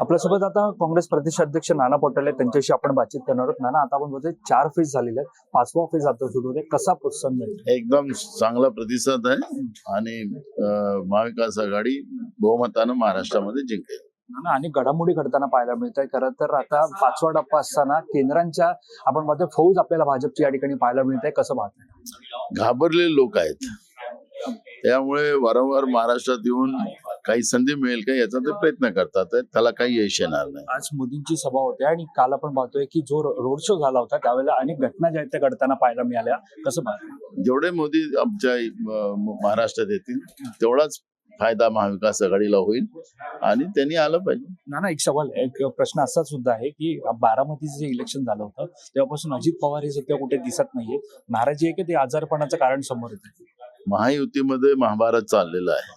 आपल्यासोबत आता काँग्रेस प्रदेशाध्यक्ष नाना पटोले त्यांच्याशी आपण बातचीत करणार आहोत. नाना आता आपण चार फेज झालेले आहेत. पाचवा फेज आता सुरू होते कसा प्रोत्साहन मिळेल? एकदम चांगला प्रतिसाद आहे आणि महाविकास आघाडी बहुमतानं महाराष्ट्रामध्ये जिंकेल. आणि घडामोडी घडताना पाहायला मिळत आहे खरं तर आता पाचवा टप्पा असताना केंद्रांच्या आपण पाहतोय फौज आपल्याला भाजपची या ठिकाणी पाहायला मिळत आहे कसं पाहतोय? घाबरलेले लोक आहेत. त्यामुळे वारंवार महाराष्ट्रात येऊन काही संधी मिळेल का याचा ते प्रयत्न करतात. त्याला काही यश येणार नाही. आज मोदींची सभा होते आणि काल आपण पाहतोय की जो रोड शो झाला होता त्यावेळेला अनेक घटना ज्या त्या घडताना पाहायला मिळाल्या. कसं जेवढे मोदी आमच्या महाराष्ट्रात येतील तेवढाच फायदा महाविकास आघाडीला होईल आणि त्यांनी आलं पाहिजे. नाना एक सवाल एक प्रश्न असा सुद्धा आहे की बारामतीचं जे इलेक्शन झालं होतं तेव्हापासून अजित पवार हे सध्या कुठे दिसत नाहीये. नाराजी आहे की ते आजारपणाचं कारण समोर येतं? महायुतीमध्ये महाभारत चाललेलं आहे.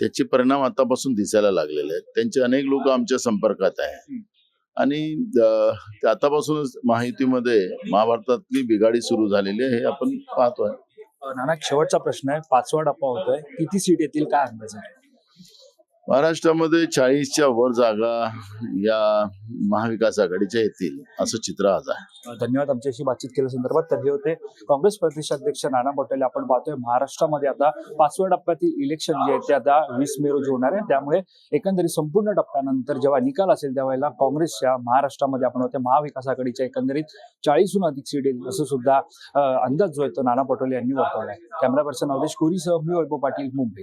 त्याचे परिणाम आतापासून दिसायला लागलेले आहेत. त्यांचे अनेक लोक आमच्या संपर्कात आहे आणि आतापासूनच महायुतीमध्ये महाभारतातली बिघाडी सुरू झालेली आहे हे आपण पाहतोय. नाना शेवटचा प्रश्न आहे. पाचवा टप्पा होतोय. किती सीट येतील? काय अंदाज आहे? महाराष्ट्रामध्ये चाळीसच्या वर जागा या महाविकास आघाडीच्या येतील असं चित्र आज आहे. धन्यवाद. आमच्याशी बातचीत केल्या संदर्भात तर हे होते काँग्रेस प्रदेशाध्यक्ष नाना पटोले. आपण पाहतोय महाराष्ट्रामध्ये आता पाचव्या टप्प्यातील इलेक्शन जे आहे ते आता वीस मे रोजी होणार आहे. त्यामुळे एकंदरीत संपूर्ण टप्प्यानंतर जेव्हा निकाल असेल त्यावेळेला काँग्रेसच्या महाराष्ट्रामध्ये आपण होते महाविकास आघाडीच्या एकंदरीत चाळीसहून अधिक सीट येईल असं सुद्धा अंदाज जो आहे तो नाना पटोले यांनी वर्तवला आहे. कॅमेरा पर्सन अवधेश कोरीसह मी वैभव पाटील मुंबई.